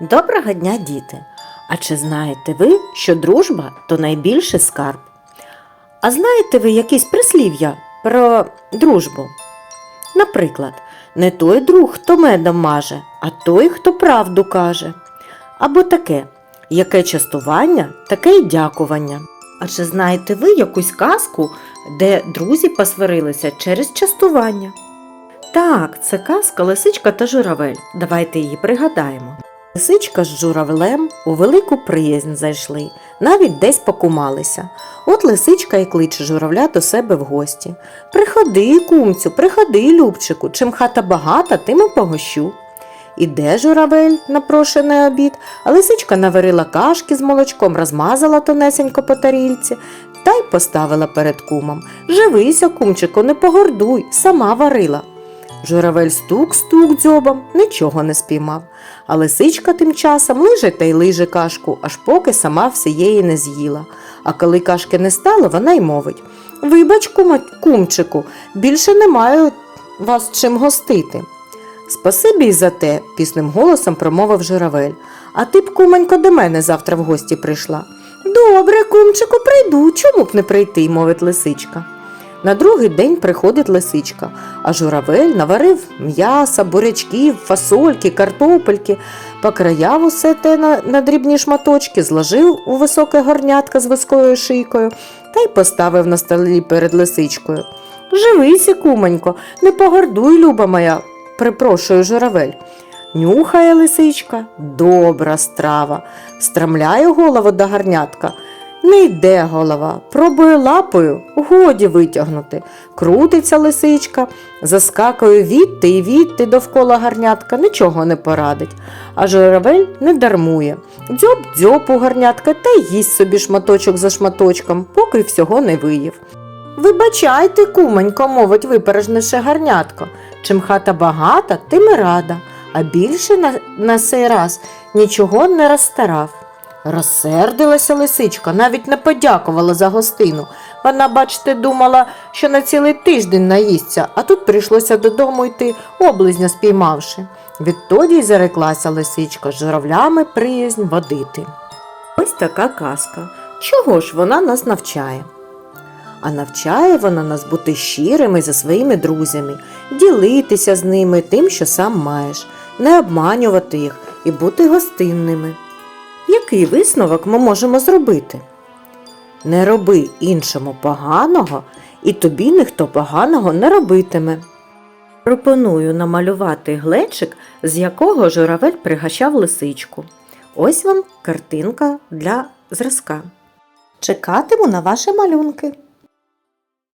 Доброго дня, діти! А чи знаєте ви, що дружба то найбільший скарб? А знаєте ви якісь прислів'я про дружбу? Наприклад, не той друг, хто медом маже, а той, хто правду каже. Або таке, яке частування, таке й дякування. А чи знаєте ви якусь казку, де друзі посварилися через частування? Так, це казка Лисичка та журавель. Давайте її пригадаємо. Лисичка з журавлем у велику приязнь зайшли, навіть десь покумалися. От лисичка і кличе журавля до себе в гості. Приходи, кумцю, приходи, Любчику, чим хата багата, тим і погощу. Іде журавель на прошений обід, а лисичка наварила кашки з молочком, розмазала тонесенько по тарільці та й поставила перед кумом. Живися, кумчику, не погордуй, сама варила. Журавель стук-стук дзьобом, нічого не спіймав. А лисичка тим часом лиже та й лиже кашку, аж поки сама всієї не з'їла. А коли кашки не стало, вона й мовить Вибач, кумчику, більше не маю вас чим гостити. Спасибі й за те, пісним голосом промовив журавель. А ти б, кумонько, до мене завтра в гості прийшла. Добре, кумчику, прийду, чому б не прийти, мовить лисичка. На другий день приходить лисичка, а журавель наварив м'яса, бурячків, фасольки, картопельки, покраяв усе те на, на дрібні шматочки, зложив у високе горнятко з високою шийкою та й поставив на столі перед лисичкою. Живися, кумонько, не погордуй, люба моя, припрошую журавель. Нюхає лисичка, добра страва, страмляє голову до гарнятка. Не йде голова, пробує лапою, годі витягнути. Крутиться лисичка, заскакує відти і відти довкола гарнятка, нічого не порадить. А журавель не дармує. Дзьоб дзьоб у гарнятка та й їсть собі шматочок за шматочком, поки всього не виїв. Вибачайте, кумонько, мовить випережнивши гарнятко. Чим хата багата, тим і рада, а більше на, на сей раз нічого не розстарав. Розсердилася лисичка, навіть не подякувала за гостину. Вона, бачите, думала, що на цілий тиждень наїсться, а тут прийшлося додому йти, облизня спіймавши. Відтоді й зареклася лисичка журавлями приязнь водити. Ось така казка. Чого ж вона нас навчає? А навчає вона нас бути щирими за своїми друзями, ділитися з ними тим, що сам маєш, не обманювати їх і бути гостинними. Який висновок ми можемо зробити? Не роби іншому поганого, і тобі ніхто поганого не робитиме. Пропоную намалювати глечик, з якого журавель пригащав лисичку. Ось вам картинка для зразка. Чекатиму на ваші малюнки.